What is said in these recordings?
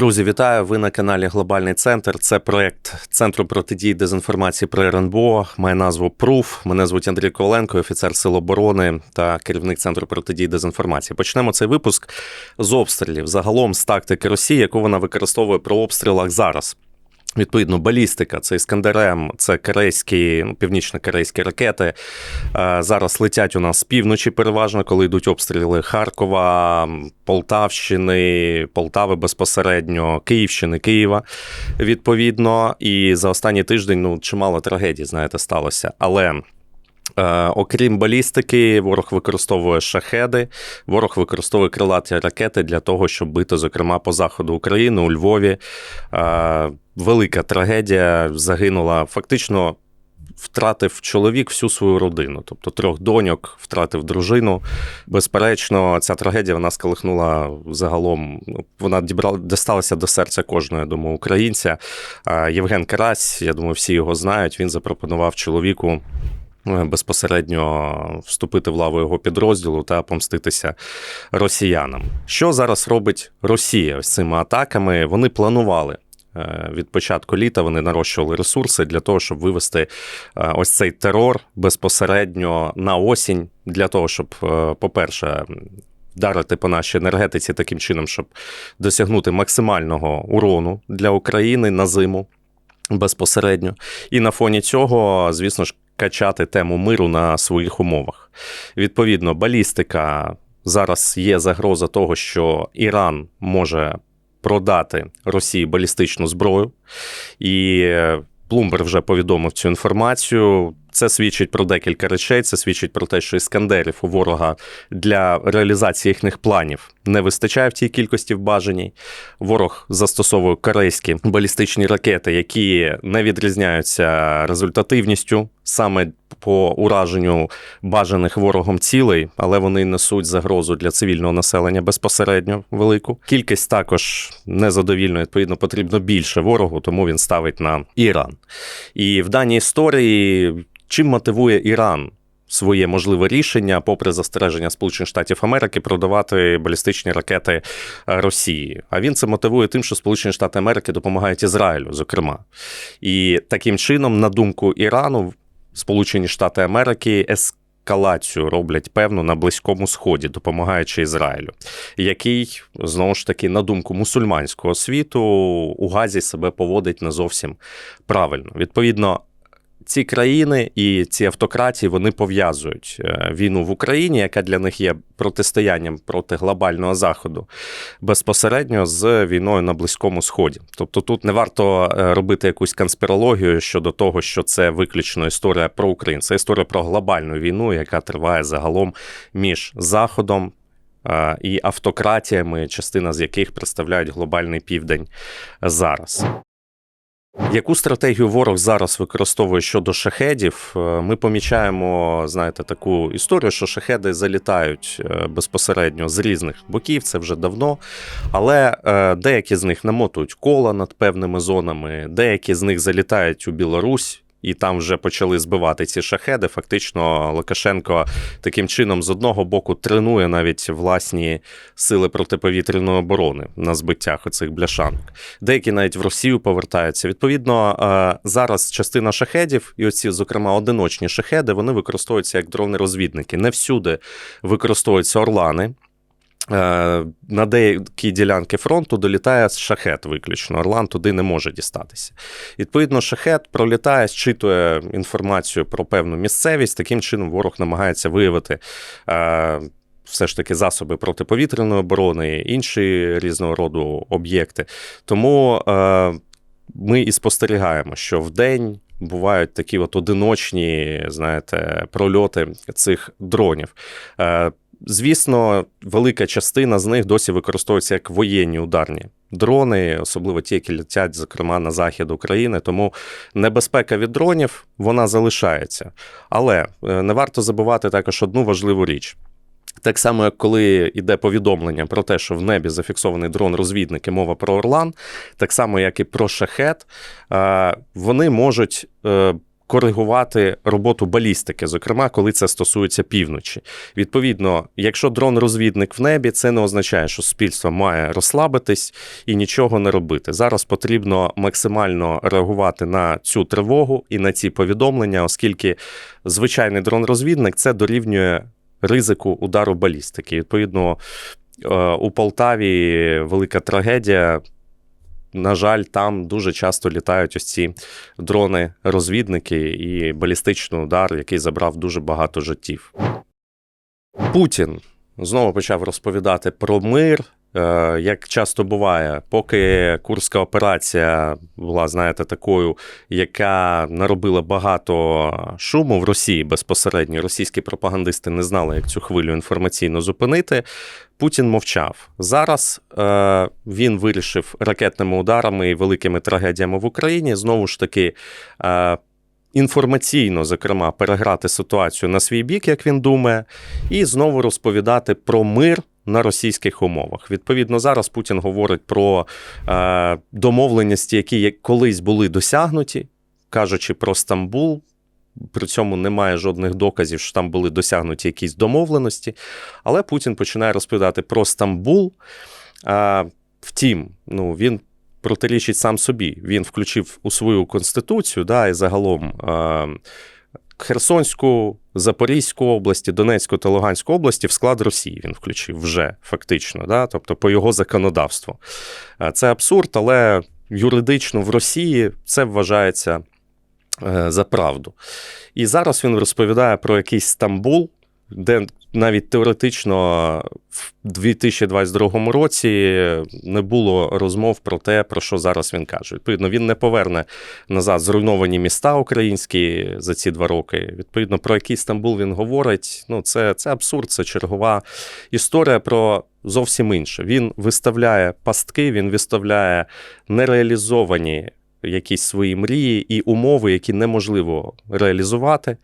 Друзі, вітаю! Ви на каналі Глобальний Центр. Це проект Центру протидії дезінформації про РНБО. Має назву ПРУФ. Мене звуть Андрій Коваленко, офіцер Сил оборони та керівник Центру протидії дезінформації. Почнемо цей випуск з обстрілів. Загалом з тактики Росії, яку вона використовує при обстрілах зараз. Відповідно, балістика, це Іскандерем, це корейські, ну, північно-корейські ракети. Е, Зараз летять у нас з півночі, переважно, коли йдуть обстріли Харкова, Полтавщини, Полтави безпосередньо, Київщини, Києва. Відповідно, і за останній тиждень ну, чимало трагедій, знаєте, сталося. Але. Е, окрім балістики, ворог використовує шахеди, ворог використовує крилаті ракети для того, щоб бити, зокрема, по заходу України у Львові. Е, велика трагедія загинула фактично. Втратив чоловік всю свою родину, тобто трьох доньок, втратив дружину. Безперечно, ця трагедія вона сколихнула загалом. ну, Вона дібрала дісталася до серця кожного, я думаю, українця. Е, Євген Карась, я думаю, всі його знають. Він запропонував чоловіку безпосередньо вступити в лаву його підрозділу та помститися росіянам. Що зараз робить Росія з цими атаками? Вони планували. е, Від початку літа вони нарощували ресурси для того, щоб вивести е, ось цей терор безпосередньо на осінь, для того, щоб, е, по-перше, вдарити по нашій енергетиці таким чином, щоб досягнути максимального урону для України на зиму безпосередньо. І на фоні цього, звісно ж, качати тему миру на своїх умовах. Відповідно, балістика зараз є загроза того, що Іран може продати Росії балістичну зброю. І Плумбер вже повідомив цю інформацію. Це свідчить про декілька речей. Це свідчить про те, що іскандерів у ворога для реалізації їхніх планів не вистачає в тій кількості в бажаній. Ворог застосовує корейські балістичні ракети, які не відрізняються результативністю саме по ураженню бажаних ворогом цілей, але вони несуть загрозу для цивільного населення безпосередньо велику. Кількість також незадовільно, відповідно, потрібно більше ворогу, тому він ставить на Іран. І в даній історії чим мотивує Іран? Своє можливе рішення, попри застереження Сполучених Штатів Америки, продавати балістичні ракети е, Росії. А він це мотивує тим, що Сполучені Штати Америки допомагають Ізраїлю, зокрема. І таким чином, на думку Ірану, Сполучені Штати Америки ескалацію роблять певну на Близькому Сході, допомагаючи Ізраїлю, який знову ж таки, на думку мусульманського світу, у Газі себе поводить не зовсім правильно. Відповідно. Ці країни і ці автократії вони пов'язують е, війну в Україні, яка для них є протистоянням проти глобального заходу, безпосередньо з війною на Близькому Сході. Тобто тут не варто е, робити якусь конспірологію щодо того, що це виключно історія про Україну. Це історія про глобальну війну, яка триває загалом між Заходом. е, І автократіями, частина з яких представляють глобальний південь зараз. Яку стратегію ворог зараз використовує щодо шахедів? Е, Ми помічаємо, знаєте, таку історію, що шахеди залітають е, безпосередньо з різних боків, це вже давно. Але е, деякі з них намотують кола над певними зонами, деякі з них залітають у Білорусь. І там вже почали збивати ці шахеди. Фактично, Лукашенко таким чином з одного боку тренує навіть власні сили протиповітряної оборони на збиттях оцих бляшанок. Деякі навіть в Росію повертаються. Відповідно, е, зараз частина шахедів, і оці, зокрема, одиночні шахеди, вони використовуються як дрони-розвідники. Не всюди використовуються орлани. Е, На деякі ділянки фронту долітає шахет виключно. Орлан туди не може дістатися. Відповідно, шахет пролітає, зчитує інформацію про певну місцевість. Таким чином, ворог намагається виявити. е, Все ж таки засоби протиповітряної оборони, інші різного роду об'єкти. Тому е, ми і спостерігаємо, що в день бувають такі от одиночні, знаєте, прольоти цих дронів. Е, Звісно, велика частина з них досі використовується як воєнні ударні дрони, особливо ті, які летять, зокрема, на захід України. Тому небезпека від дронів вона залишається. Але е, не варто забувати також одну важливу річ. Так само, як коли йде повідомлення про те, що в небі зафіксований дрон-розвідник і мова про Орлан, так само, як і про шахет, е, вони можуть. Коригувати роботу балістики, зокрема, коли це стосується півночі. Відповідно, якщо дрон-розвідник в небі, це не означає, що суспільство має розслабитись і нічого не робити. Зараз потрібно максимально реагувати на цю тривогу і на ці повідомлення, оскільки звичайний дрон-розвідник це дорівнює ризику удару балістики. Відповідно, е, у Полтаві велика трагедія. На жаль, там дуже часто літають ось ці дрони-розвідники і балістичний удар, який забрав дуже багато життів. Путін знову почав розповідати про мир. Е, Як часто буває, поки Курська операція була, знаєте, такою, яка наробила багато шуму в Росії безпосередньо, російські пропагандисти не знали, як цю хвилю інформаційно зупинити. Путін мовчав. Зараз е, він вирішив ракетними ударами і великими трагедіями в Україні знову ж таки. Е, Інформаційно, зокрема, переграти ситуацію на свій бік, як він думає, і знову розповідати про мир на російських умовах. Відповідно, зараз Путін говорить про е, домовленості, які колись були досягнуті, кажучи про Стамбул. При цьому немає жодних доказів, що там були досягнуті якісь домовленості. Але Путін починає розповідати про Стамбул. Е, втім, ну, він протирічить сам собі. Він включив у свою конституцію, да, і загалом е, Херсонську, Запорізьку області, Донецьку та Луганську області в склад Росії він включив вже фактично, да, тобто по його законодавству. Е, Це абсурд, але юридично в Росії це вважається е, за правду. І зараз він розповідає про якийсь Стамбул, де навіть теоретично в 2022 році не було розмов про те, про що зараз він каже. Відповідно, він не поверне назад зруйновані міста українські за ці два роки. Відповідно, про який Стамбул він говорить. Ну, це, це абсурд, це чергова історія про. Зовсім інше. Він виставляє пастки, він виставляє нереалізовані якісь свої мрії і умови, які неможливо реалізувати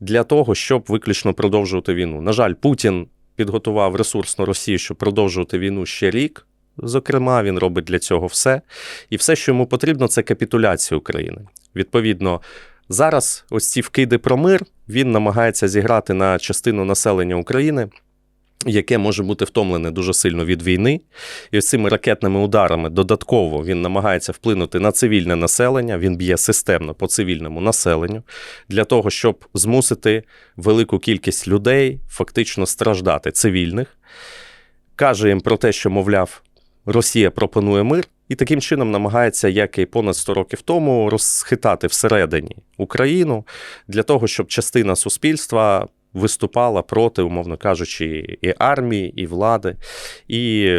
для того, щоб виключно продовжувати війну. На жаль, Путін підготував ресурсну Росію, щоб продовжувати війну ще рік. Зокрема, він робить для цього все. І все, що йому потрібно, це капітуляція України. Відповідно, зараз ось ці вкиди про мир він намагається зіграти на частину населення України. Яке може бути втомлене дуже сильно від війни, і цими ракетними ударами додатково він намагається вплинути на цивільне населення. Він б'є системно по цивільному населенню. Для того, щоб змусити велику кількість людей фактично страждати цивільних, каже їм про те, що, мовляв, Росія пропонує мир, і таким чином намагається, як і понад 100 років тому, розхитати всередині Україну для того, щоб частина суспільства виступала проти, умовно кажучи, і армії, і влади, і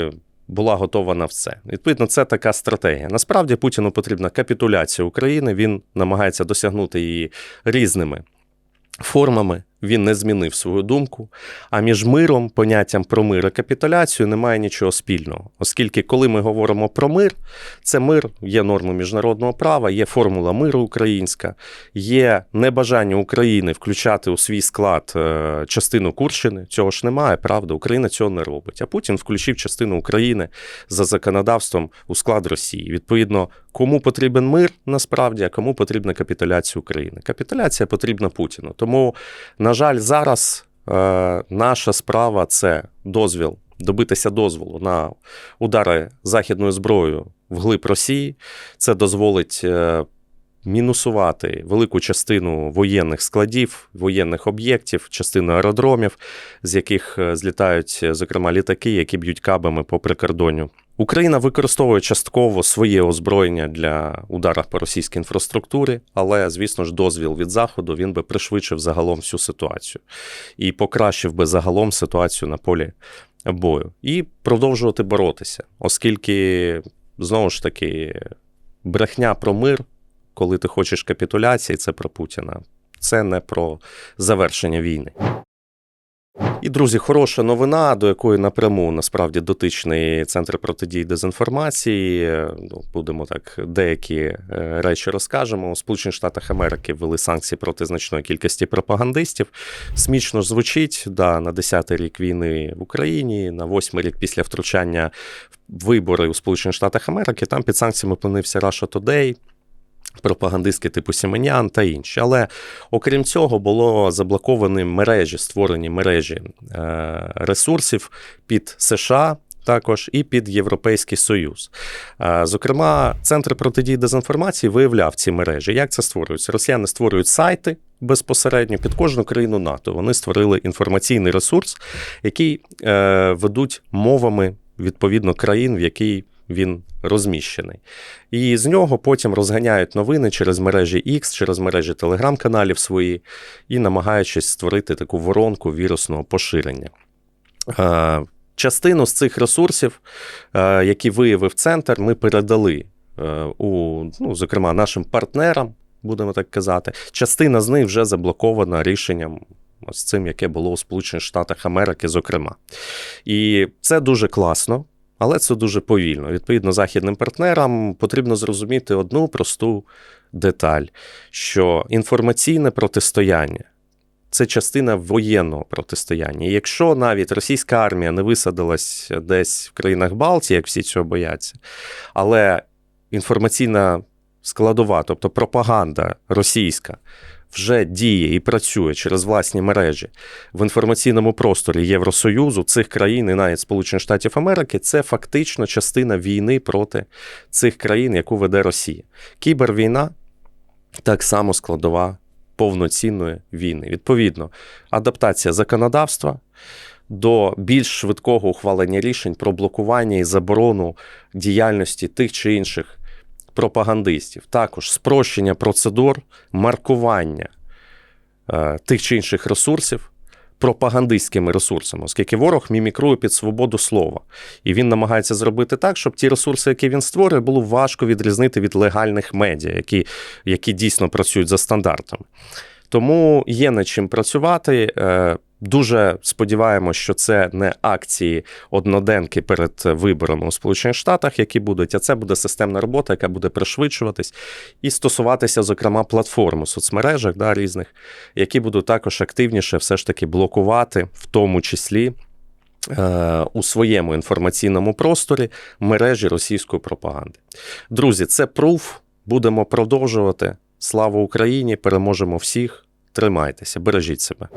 була готова на все. Відповідно, це така стратегія. Насправді Путіну потрібна капітуляція України. Він намагається досягнути її різними формами. Він не змінив свою думку. А між миром, поняттям про мир і капітуляцію немає нічого спільного, оскільки, коли ми говоримо про мир, це мир є нормою міжнародного права, є формула миру українська, є небажання України включати у свій склад е, частину Курщини. Цього ж немає, правда, Україна цього не робить. А Путін включив частину України за законодавством у склад Росії. Відповідно, кому потрібен мир насправді, а кому потрібна капітуляція України. Капітуляція потрібна Путіну. Тому, на жаль, зараз е, наша справа це дозвіл, добитися дозволу на удари західною зброєю вглиб Росії. Це дозволить. Е, Мінусувати велику частину воєнних складів, воєнних об'єктів, частину аеродромів, з яких е, злітають, зокрема, літаки, які б'ють кабами по прикордонню. Україна використовує частково своє озброєння для ударів по російській інфраструктурі, але, звісно ж, дозвіл від Заходу він би пришвидшив загалом всю ситуацію і покращив би загалом ситуацію на полі бою. І продовжувати боротися, оскільки, знову ж таки, брехня про мир, коли ти хочеш капітуляції, це про Путіна. Це не про завершення війни. І, друзі, хороша новина, до якої напряму насправді дотичний центр протидії дезінформації. Ну, Будемо так, деякі е, речі розкажемо. У Сполучених Штатах Америки ввели санкції проти значної кількості пропагандистів. Смішно звучить да, на 10-й рік війни в Україні, на 8-й рік після втручання в вибори у Сполучених Штатах Америки. Там під санкціями опинився Russia Today. Пропагандистки типу Сіменян та інші. Але окрім цього, було заблоковані мережі, створені мережі е, ресурсів під США. Також і під Європейський Союз. Е, Зокрема, центр протидії дезінформації виявляв ці мережі. Як це створюється? Росіяни створюють сайти безпосередньо під кожну країну НАТО. Вони створили інформаційний ресурс, який е, ведуть мовами відповідно країн, в якій він розміщений. І з нього потім розганяють новини через мережі X, через мережі телеграм-каналів свої, і намагаючись створити таку воронку вірусного поширення. Е, Частину з цих ресурсів, е, які виявив центр, ми передали е, у, ну, зокрема, нашим партнерам, будемо так казати. Частина з них вже заблокована рішенням. Ось цим, яке було у Сполучених Штатах Америки, зокрема. І це дуже класно, але це дуже повільно. Відповідно, західним партнерам потрібно зрозуміти одну просту деталь: що інформаційне протистояння це частина воєнного протистояння. І якщо навіть російська армія не висадилась десь в країнах Балтії, як всі цього бояться, але інформаційна складова, тобто пропаганда російська, вже діє і працює через власні мережі в інформаційному просторі Євросоюзу, цих країн і навіть Сполучених Штатів Америки, це фактично частина війни проти цих країн, яку веде Росія. Кібервійна так само складова повноцінної війни. Відповідно, адаптація законодавства до більш швидкого ухвалення рішень про блокування і заборону діяльності тих чи інших пропагандистів, також спрощення процедур маркування е, тих чи інших ресурсів. Пропагандистськими ресурсами, оскільки ворог мімікрує під свободу слова, і він намагається зробити так, щоб ті ресурси, які він створює, було важко відрізнити від легальних медіа, які, які дійсно працюють за стандартами. Тому є над чим працювати. Е, Дуже сподіваємося, що це не акції одноденки перед виборами у Сполучених Штатах, які будуть, а це буде системна робота, яка буде пришвидшуватись і стосуватися, зокрема, платформ у соцмережах да, різних, які будуть також активніше все ж таки блокувати, в тому числі е, у своєму інформаційному просторі мережі російської пропаганди. Друзі, це пруф. Будемо продовжувати. Слава Україні! Переможемо всіх! Тримайтеся, бережіть себе.